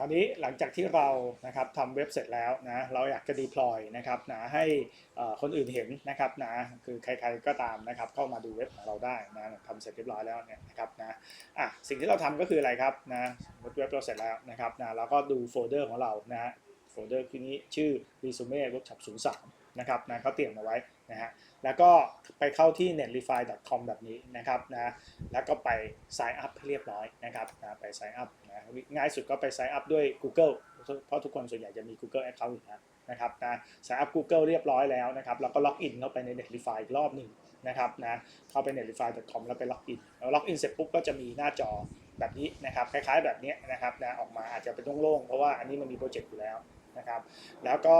ราวนี้หลังจากที่เรานะครับทำเว็บเสร็จแล้วนะเราอยากจะ deploy นะครับนะให้คนอื่นเห็นนะครับนะคือใครๆก็ตามนะครับเข้ามาดูเว็บของเราได้นะทำเสร็จเรียบร้อยแล้วเนี่ยนะครับนะอะสิ่งที่เราทำก็คืออะไรครับนะเว็บเราเสร็จแล้วนะครับนะเราก็ดูโฟลเดอร์ของเรานะโฟลเดอร์คือนี้ชื่อ resume workshop 03 นะครับนะเขาเตรียมมาไว้นะฮะแล้วก็ไปเข้าที่ netlify.com แบบนี้นะครับนะแล้วก็ไป sign up ให้เรียบร้อยนะครับนะไป sign up นะง่ายสุดก็ไป sign up ด้วย Google เพราะทุกคนส่วนใหญ่จะมี Google account อยู่แล้วนะครับนะ sign up Google เรียบร้อยแล้วนะครับแล้วก็ล็อกอินเข้าไปใน Netlify อีกรอบหนึ่งนะครับนะเข้าไป netlify.com แล้วไปล็อกอินแล้วล็อกอินเสร็จปุ๊บก็จะมีหน้าจอแบบนี้นะครับคล้ายๆแบบนี้นะครับนะออกมาอาจจะเป็นโล่งๆเพราะว่าอันนี้มันมีโปรเจกต์อยู่แล้ว นะครับแล้วก็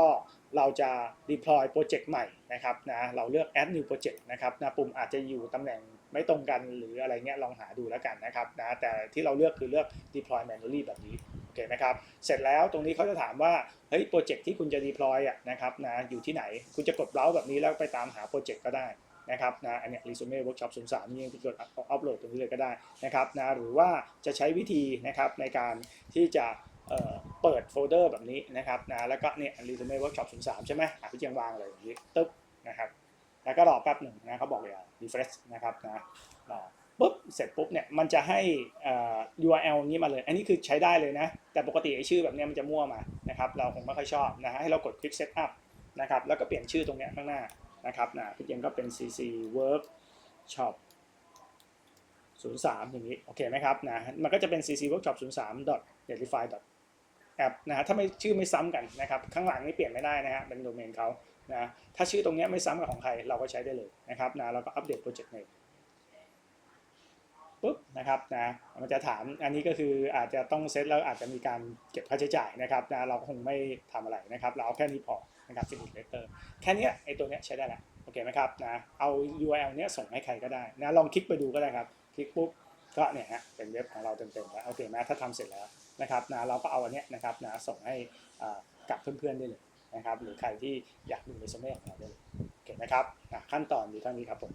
เราจะ deploy โปรเจกต์ใหม่นะครับนะเราเลือก add new project นะครับนะปุ่มอาจจะอยู่ตำแหน่งไม่ตรงกันหรืออะไรเงี้ยลองหาดูแล้วกันนะครับนะแต่ที่เราเลือกคือเลือก deploy manually แบบนี้โอเคไหมครับเสร็จแล้วตรงนี้เขาจะถามว่าเฮ้ยโปรเจกต์ที่คุณจะ deploy อะนะครับนะอยู่ที่ไหนคุณจะกดเบราว์แบบนี้แล้วไปตามหาโปรเจกต์ก็ได้นะครับนะอันเนี้ย resume workshop 03นี่ยังกดอัปโหลดตรงนี้เลยก็ได้นะครับนะหรือว่าจะใช้วิธีนะครับในการที่จะ เปิดโฟลเดอร์แบบนี้นะครับนะแล้วก็เนี่ย resume workshop 03ใช่ไหมอะพี่เจียงวางเลยอย่างนี้ตึ๊บนะครับแล้วก็รอแป๊บหนึ่งนะเขาบอกอย่า refresh นะครับนะรอปุ๊บเสร็จปุ๊บเนี่ยมันจะให้เอ่อ URL นี้มาเลย อันนี้คือใช้ได้เลยนะ แต่ปกติไอ้ชื่อแบบเนี้ยมันจะมั่วมานะครับเราคงไม่ค่อยชอบนะฮะให้เรากด click setup นะครับแล้วก็เปลี่ยนชื่อตรงเนี้ยข้างหน้านะครับนะพี่เจมก็เป็น CC workshop 03อย่างนี้โอเคไหมครับนะมันก็จะเป็น cc workshop 03 netlify app นะฮะถ้าไม่ชื่อไม่ซ้ำกันนะครับข้างหลังนี่เปลี่ยนไม่ได้นะฮะเป็นโดเมนเขานะถ้าชื่อตรงนี้ไม่ซ้ำกับของใครเราก็ใช้ได้เลยนะครับนะเราก็อัปเดตโปรเจกต์เนมปุ๊บนะครับนะมันจะถามอันนี้ก็คืออาจจะต้องเซตแล้วอาจจะมีการเก็บค่าใช้จ่ายนะครับนะเราคงไม่ทำอะไรนะครับ เราเอาแค่นี้พอนะครับ finish letter แค่นี้ไอตัวเนี้ยใช้ได้แล้วโอเคไหมครับนะเอา URL เนี้ยส่งให้ใครก็ได้นะลองคลิกไปดูก็ได้ครับ คลิกปุ๊บ ก็เนี่ยฮะเป็นเว็บของเราเต็มๆแล้วโอเคไหมถ้าทำเสร็จแล้วนะครับนะเราก็เอาอันเนี้ยนะครับนะส่งให้กับเพื่อนๆได้เลยนะครับหรือใครที่อยากดูในสมัยของเราได้เลยโอเคไหมครับขั้นตอนอยู่เท่านี้ครับผม